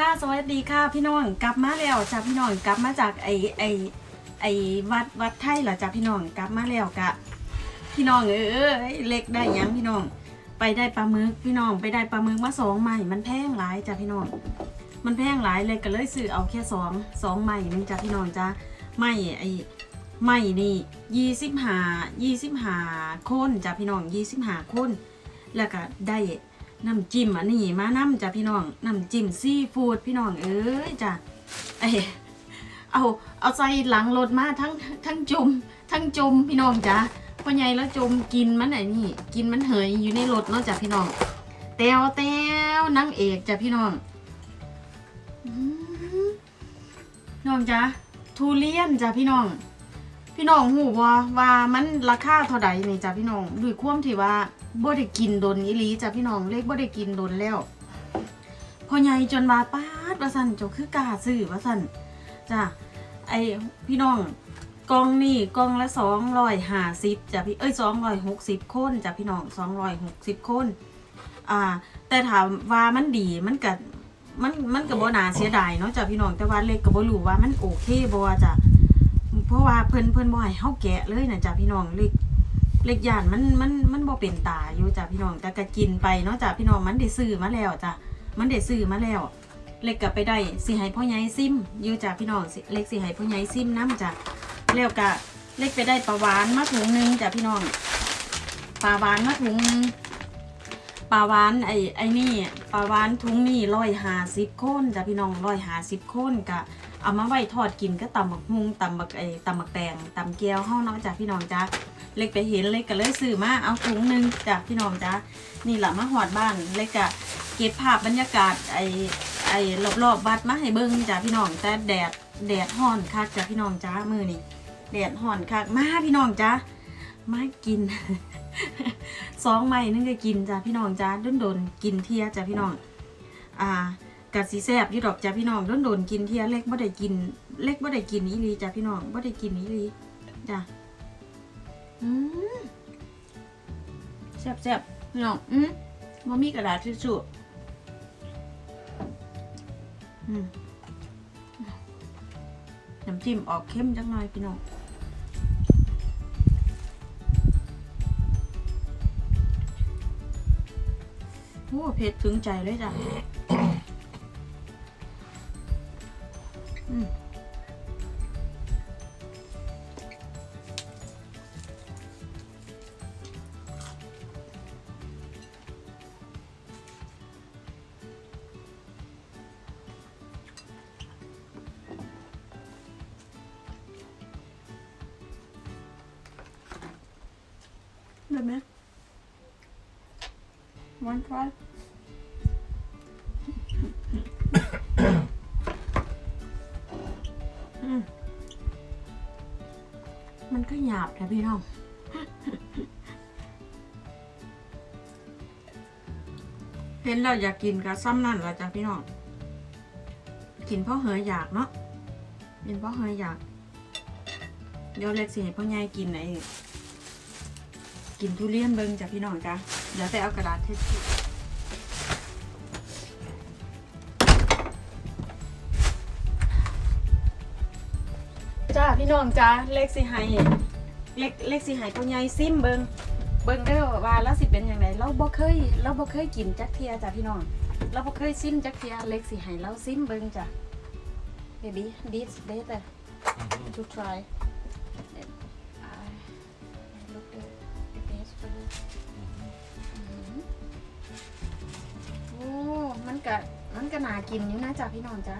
ค่ะ สวัสดีค่ะพี่น้อง กลับมาแล้วจ้าพี่น้องกลับมาจากไอไอไอวัดวัดไทยเหรอจ้าพี่น้องกลับมาแล้วกะ พี่น้องเออเล็กได้ยังพี่น้อง ไปได้ปลาหมึกพี่น้องไปได้ปลาหมึกมาสองใหม่มันแพงหลายจ้าพี่น้อง มันแพงหลายเลยก็เลยซื้อเอาแค่สองสองใหม่นึงจ้าพี่น้องจ้าใหม่ไอใหม่นี่ยี่สิบห้ายี่สิบห้าคนจ้าพี่น้องยี่สิบห้าคนแล้วก็ได้ น้ำจิ้มอันนี้มาน้ำจ้ะพี่น้องน้ำจิ้มซีฟู้ดพี่น้องเอ้ยจ้ะไอเอาเอาใส่หลังรถมาทั้งทั้งจม ทั้งจมพี่น้องจ้ะพ่อใหญ่แล้วจมกินมันไอ้นี่ กินมันเหยอยู่ในรถเนาะจ้ะพี่น้องแต้วแต้วนางเอกจ้ะพี่น้องน้องจ้ะทุเรียนจ้ะพี่น้อง พี่น้องหูว่าว่ามันราคาเท่าใดนี่จ้ะพี่น้องด้วยความที่ว่าบ่ได้กินโดนอีหลีจ้ะพี่น้องเล็กบ่ได้กินโดนแล้วพอใหญ่จนว่าป้าดว่าสั่นเจ้าคือกาซื้อว่าสั่นจ้ะไอพี่น้องกล่องนี่กล่องละสองร้อยห้าสิบจ้ะพี่เอ้ยสองร้อยหกสิบคนจ้ะพี่น้องสองร้อยหกสิบคนอ่า แต่ถามว่ามันดีมันก็มันมันก็บ่น่าเสียดายเนาะจ้ะพี่น้องแต่ว่าเล็กก็บ่รู้ว่ามันโอเคบ่จ้ะ เพราะว่าเพิ่นเพิ่นบ่ให้เฮาแกะเลยนะจ้ะพี่น้องเล็กเล็กย่านมันมันมันบ่เป็นตาอยู่จ้ะพี่น้องแต่ก็กินไปเนาะจ้ะพี่น้องมันได้ซื้อมาแล้วจ้ะมันได้ซื้อมาแล้ว เล็กก็ไปได้สิให้พ่อใหญ่ซิมอยู่จ้ะพี่น้องเล็กสิให้พ่อใหญ่ซิมน้ำจ้ะแล้วก็เล็กไปได้ปลาหวานมาถุงหนึงจ้ะพี่น้องปลาหวานมาถุงนึงปลาหวานไอ้ไอ้นี่ปลาหวานถุงนี่ร้อยห้าสิบคนจ้ะพี่น้องร้อยห้าสิบคนกะ เอามาไว้ทอดกินก็ตำบักฮุงตำบักไอตำบักแตงตำเกี๊ยวห้องเนาะจ้ะพี่น้องจ้าเล็กไปเห็นเล็กก็เลยซื้อมาเอาถุงหนึงจ้ะพี่น้องจ้านี่แหละมาหอดบ้านเล็กก็เก็บภาพบรรยากาศไอไอรอบๆวัดมาให้เบิ้งจ้ะพี่น้องแต่แดดแดดห่อนคักจ้ะพี่น้องจ้ามือนี่แดดห่อนคักมาพี่น้องจ้ามากินสองไม้นึงก็กินจ้ะพี่น้องจ้าโดนกินเทียจ้ะพี่น้องอ่า กัดสีแซบอยู่ดอกจ้ะพี่น้องโดนโดนกินเทียเล็กบ่ได้กิน เล็กบ่ได้กินอีหลีจ้ะพี่น้องบ่ได้กินอีหลีจ้ะอืมแซบแซบพี่น้องอืมบ่มีกระดาษทิชชู่อืมน้ำจิ้มออกเข้มจังหน่อยพี่น้องโอ้เผ็ดถึงใจเลยจ้ะ อืมได้ไหม one try หยาบนะพี่น้องเห็นเราอยากกินกับซ้ำนั่นละจ้ะพี่น้อง กินเพราะเหยอยากเนาะ กินเพราะเหยอยาก เดี๋ยวเล็กสิพ่อใหญ่กินไอ้กินทุเรียนเบิ่งจ้ะพี่น้องจ้ะ เดี๋ยวแต่เอากระดาษเทสจ้าพี่น้องจ้าเล็กสิให้ เล็กเล็กสิให้พ่อใหญ่ซิมเบิ่งเบิ่งเด้อว่าแล้วสิเป็นยังไงเราบ่เคยเราบ่เคยกินจักเทียจ้ะพี่น้องเราบ่เคยซิมจักเทียเล็กสิให้เราซิมเบิ่งจ้ะ baby this better to try I look the the best for you โอ้มันกะมันก็น่ากินอยู่นะจ้ะพี่น้องจ้ะ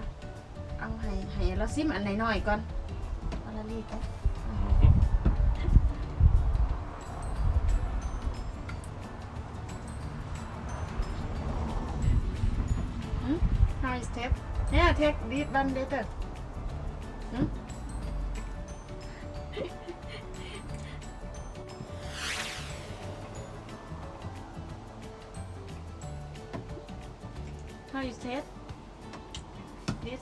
เอาให้ให้เราซิมอันไหนหน่อยๆก่อนเอาละรีบก่อน Yeah, take this one later. Hmm? How is tape? This.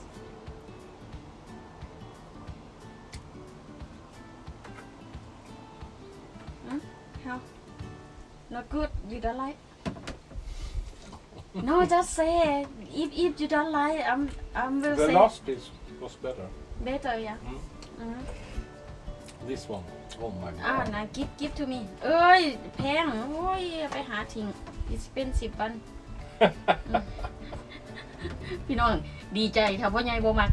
Huh? How? Not good. You don't like? No, just say if if you don't like I'm I'm will The say last piece was better. better yeah Mm. อืม This one. Oh my อ่า god. นะ give give to me เอ้ย แพง โอ้ย ไปหาทิ้ง expensive ปันอืมพี่น้อง ดีใจถ้าพ่อใหญ่บ่มัก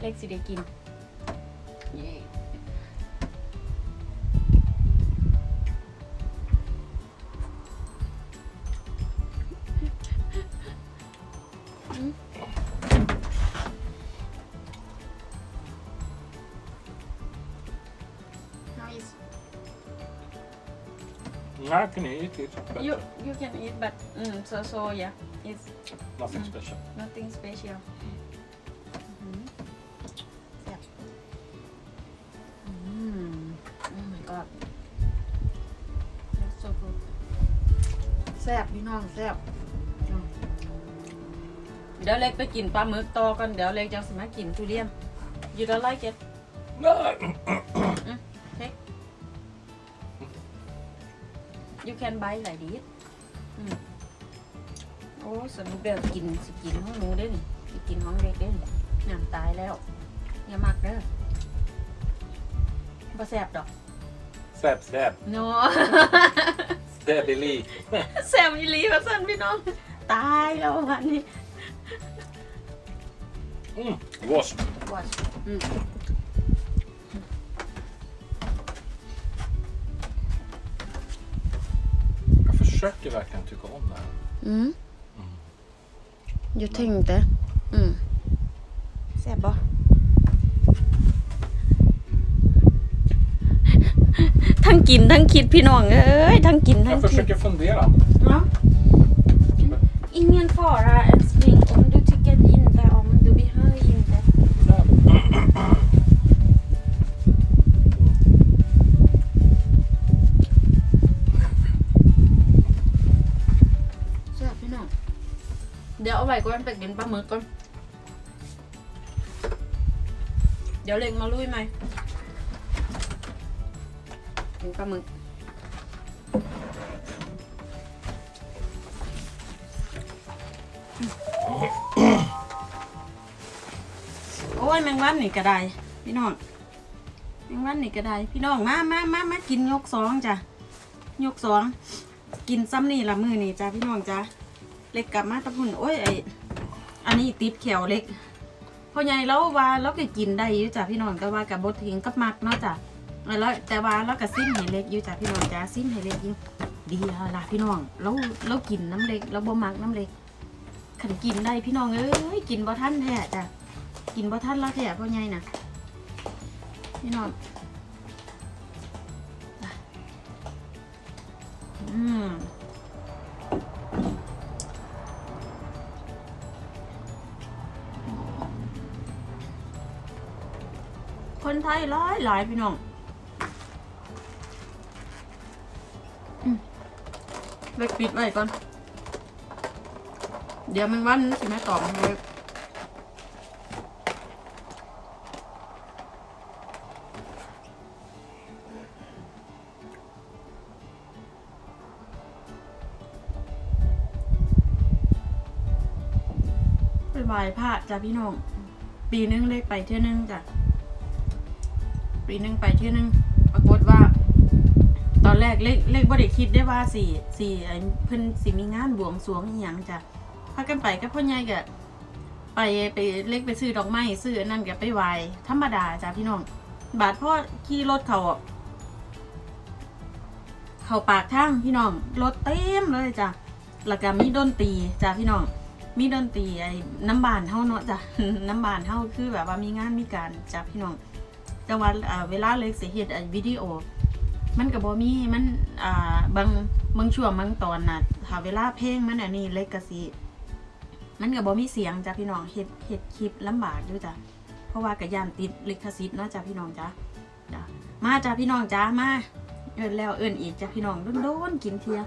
เล็กสิได้กิน เย้ How is I can eat it. But You you can eat but mm, so so yeah it's nothing Mm. special. nothing special อืมแซ่บอืม oh my god that's so good แซ่บพี่น้องแซ่บอืมเดี๋ยวเล็กไปกินปลาหมึกต่อกันเดี๋ยวเล็กจะสมากินทุเรียน you don't like it No. You can buy like this อืมโอ้สนุกเด้อกินสิกินห้องหนูเด้อนี่สิกินห้องเด็กเด้อนี่น้ำตายแล้วอย่ามักเด้อบ่แซ่บดอก Sab, sab. โน Stabily. แซ่บอีหลีว่าซั่นพี่น้อง ตายแล้ววันนี้ Mm. Wasp. ว่าอืม försöker verkligen tycka om det här. อืมอยู่ถึงแต่อืมแซ่บบ่ทั้งกินทั้งคิดพี่น้องเอ้ยทั้งกินทั้ง Jag คิด försöker fundera. Ja. Ingen fara เดี๋ยวเอาไว้ก่อนไปกินปลาหมึกก่อน เดี๋ยวเล็งมาลุยไหมกินปลาหมึกโอ้ยแมงวันนี่ก็ได้พี่น้องแมงวันนี่ก็ได้พี่น้องมามามามากินยกสองจ้ะยกสองกินซ้ำนี่ละมือนี่จ้ะพี่น้องจ้ะ เล็กกลับมาตะพุ่นโอ้ยไออันนี้ติดแขวเล็กพ่อใหญ่แล้วว่าเราก็กินได้อยู่จ้ะพี่น้องก็ว่ากับบดทิ้งกับมักเนาะจ้ะแล้วแต่ว่าเราก็ซิมให้เล็กอยู่จ้ะพี่น้องจ้ะซิมให้เล็กอยู่ดีแล้วล่ะพี่น้องเราเรากินน้ำเล็กเราบ่มักน้ำเล็กขันกินได้พี่น้องเอ้ยกินบ่ทันแท้จ้ะกินบ่ทันแล้วแท้พ่อใหญ่น่ะพี่น้อง ไทยหลายหลายพี่น้องอืมเล็กปิดไว้ก่อน เดี๋ยวแมันวันสิแม่ตอบให้เล็กไปไหว้พระจ้ะพี่น้อง ปีนึงเลขไปเที่ยวนึงจ้ะ ปีนึงไปเที่ยวนึงปรากฏว่า ตอนแรกเลขเลขบ่ได้คิดได้ว่าสี่สี่ไอ้เพิ่นสิมีงานบวงสรวงอีหยังจ้ะพากันไปกับพ่อใหญ่ก็ไปไปเลขไปซื้อดอกไม้ซื้อนั่นก็ไปไหวธรรมดาจ้ะพี่น้อง บาดพ่อขี่รถเขาเขาปากทางพี่น้องรถเต็มเลยจ้ะแล้วก็มีดนตรีจ้ะพี่น้องมีดนตรีไอ้น้ำบานเท่าเนาะจ้ะน้ำบานเท่าคือแบบว่ามีงานมีการจ้ะพี่น้อง แต่ว่าเวลาเล็กสิเฮ็ดวิดีโอ มันก็บ่มีมันอ่าบางบางช่วงบางตอนน่ะถ้าเวลาเพลงมันอันนี้เล็กก็สิมันก็บ่มีเสียงจ้ะพี่น้องเฮ็ดเฮ็ดคลิปลำบากอยู่จ้ะเพราะว่าก็ย่านติดลิขสิทธิ์เนาะจ้ะพี่น้องจ้ะจ้ะมาจ้ะพี่น้องจ้ะมาเอิ้นแล้วเอิ้นอีกจ้ะพี่น้องโดนๆกินเทีย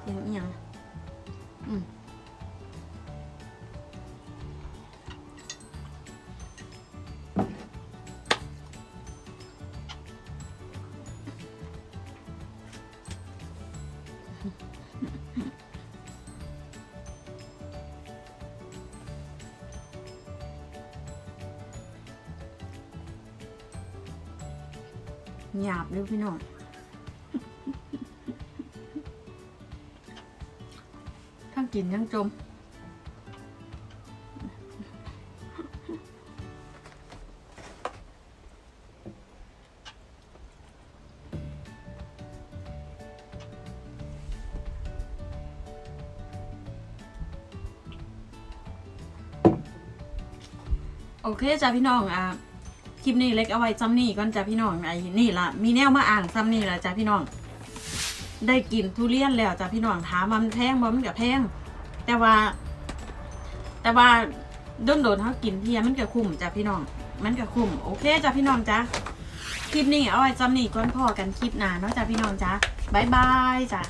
เทียงอียงอืม หยาบเลยพี่น้องทั้งกินทั้งจมโอเคจ้ะพี่น้องอะ ลิปนี้เล็กเอาไว้ซ้ำนี่ก่อนจ้ะพี่น้องไอ้นี่ละมีแนวมาอ่างซ้ำนี่ละจ้ะพี่น้อง ได้กินทุเรียนแล้วจ้ะพี่น้องถามมันแพงบ่มันก็แพงแต่ว่า แต่ว่าโดนโดนเขากินเทียมันก็คุ้มจ้ะพี่น้อง มันก็คุ้มโอเคจ้ะพี่น้องจ้ะคลิปนี้เอาไว้ซ้ำนี่ก่อนพอกันคลิปหน้าเนาะจ้ะพี่น้องจ้ะบายบายจ้ะ